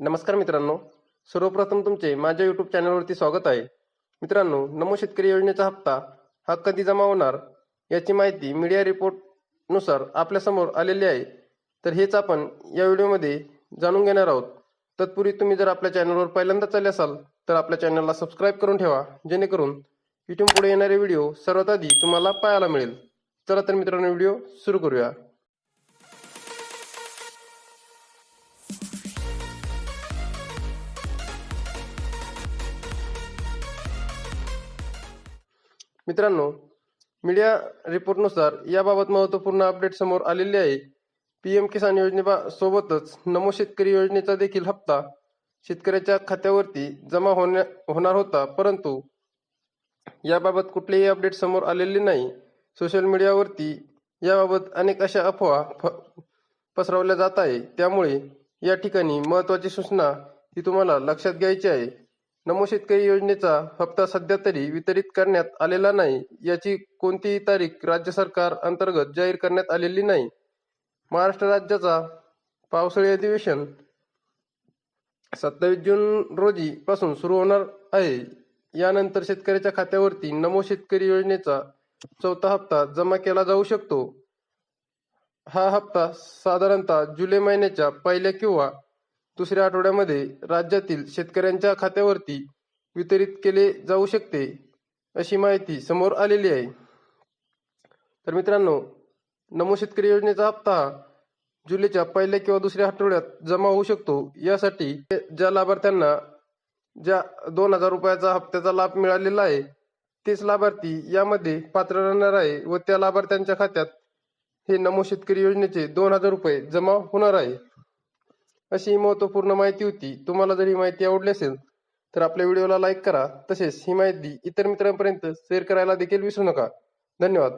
नमस्कार मित्रांनो. सर्वप्रथम तुमचे माझ्या यूट्यूब चॅनलवरती स्वागत आहे. मित्रांनो नमो शेतकरी योजनेचा हप्ता हा कधी जमा होणार याची माहिती मीडिया रिपोर्टनुसार आपल्यासमोर आलेली आहे. तर हेच आपण या व्हिडिओमध्ये जाणून घेणार आहोत. तत्पूर्वी तुम्ही जर आपल्या चॅनलवर पहिल्यांदाच आले असाल तर आपल्या चॅनलला सबस्क्राईब करून ठेवा जेणेकरून इथून पुढे येणारे व्हिडिओ सर्वात आधी तुम्हाला पाहायला मिळेल. चला तर मित्रांनो व्हिडिओ सुरू करूया. मित्रांनो मीडिया रिपोर्टनुसार याबाबत महत्त्वपूर्ण अपडेट समोर आलेली आहे. पीएम किसान योजनेबा सोबतच नमो शेतकरी योजनेचा देखील हप्ता शेतकऱ्याच्या खात्यावरती जमा होण्या होणार होता परंतु याबाबत कुठलेही अपडेट समोर आलेले नाही. सोशल मीडियावरती याबाबत अनेक अशा अफवा पसरवल्या जात आहे. त्यामुळे या ठिकाणी महत्त्वाची सूचना ही तुम्हाला लक्षात घ्यायची आहे. नमो शेतकरी योजनेचा हप्ता सध्या तरी वितरित करण्यात आलेला नाही याची कोणतीही तारीख राज्य सरकार अंतर्गत जाहीर करण्यात आलेली नाही. महाराष्ट्र राज्याचा पावसाळी अधिवेशन सत्तावीस जून रोजी पासून सुरू होणार आहे. यानंतर शेतकऱ्याच्या खात्यावरती नमो शेतकरी योजनेचा चौथा हप्ता जमा केला जाऊ शकतो. हा हप्ता साधारणतः जुलै महिन्याच्या पहिल्या किंवा दुसऱ्या आठवड्यामध्ये राज्यातील शेतकऱ्यांच्या खात्यावरती वितरित केले जाऊ शकते अशी माहिती समोर आलेली आहे. तर मित्रांनो नमो शेतकरी योजनेचा हप्ता जुलैच्या पहिल्या किंवा दुसऱ्या आठवड्यात जमा होऊ शकतो. यासाठी ज्या लाभार्थ्यांना ज्या दोन हजार रुपयाचा हप्त्याचा लाभ मिळालेला आहे तेच लाभार्थी यामध्ये पात्र राहणार आहे व त्या लाभार्थ्यांच्या खात्यात हे नमो शेतकरी योजनेचे दोन हजार रुपये जमा होणार आहे. अशी ही महत्त्वपूर्ण माहिती होती. तुम्हाला जर ही माहिती आवडली असेल तर आपल्या व्हिडिओला लाईक करा. तसेच ही माहिती इतर मित्रांपर्यंत शेअर करायला देखील विसरू नका. धन्यवाद.